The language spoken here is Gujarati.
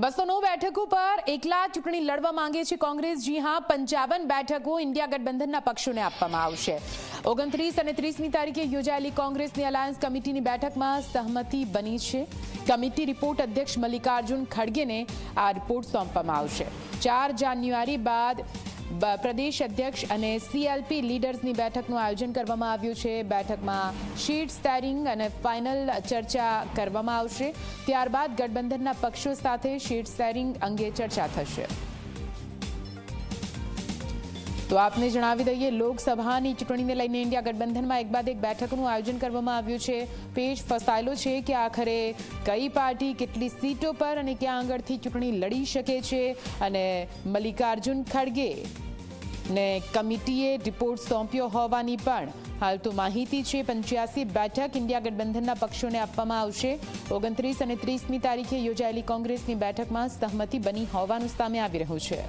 બસો નવ બેઠકો પર એકલા ચૂંટણી લડવા માંગે છે કોંગ્રેસ. જી હા, પંચાવન બેઠકો ઇન્ડિયા ગઠબંધનના પક્ષોને આપવામાં આવશે. ઓગણત્રીસ અને ત્રીસમી તારીખે યોજાયેલી કોંગ્રેસની અલાયન્સ કમિટીની બેઠકમાં સહમતિ બની છે. કમિટી રિપોર્ટ અધ્યક્ષ મલ્લિકાર્જુન ખડગેને આ રિપોર્ટ સોંપવામાં આવશે. ચાર જાન્યુઆરી બાદ પ્રદેશ અધ્યક્ષ અને સીએલપી લીડર્સની બેઠકનું આયોજન કરવામાં આવ્યું છે. બેઠકમાં શીટ સ્ટેરિંગ અને ફાઇનલ ચર્ચા કરવામાં આવશે. ત્યારબાદ ગઠબંધનના પક્ષો સાથે શીટ સ્ટેરિંગ અંગે ચર્ચા થશે. તો આપને જણાવી દઈએ, લોકસભાની ચૂંટણીને લઈને ઇન્ડિયા ગઠબંધનમાં એક બાદ એક બેઠકનું આયોજન કરવામાં આવ્યું છે. પેજ ફસાયેલો છે કે આખરે કઈ પાર્ટી કેટલી સીટો પર અને ક્યાં આગળથી ચૂંટણી લડી શકે છે અને મલ્લિકાર્જુન ખડગે ને કમિટીએ રિપોર્ટ સોંપ્યો હોવાની પણ હાલ તો માહિતી છે. પંચ્યાસી બેઠક ઇન્ડિયા ગઠબંધનના પક્ષોને આપવામાં આવશે. ઓગણત્રીસ અને ત્રીસમી તારીખે યોજાયેલી કોંગ્રેસની બેઠકમાં સહમતિ બની હોવાનું સામે આવી રહ્યું છે.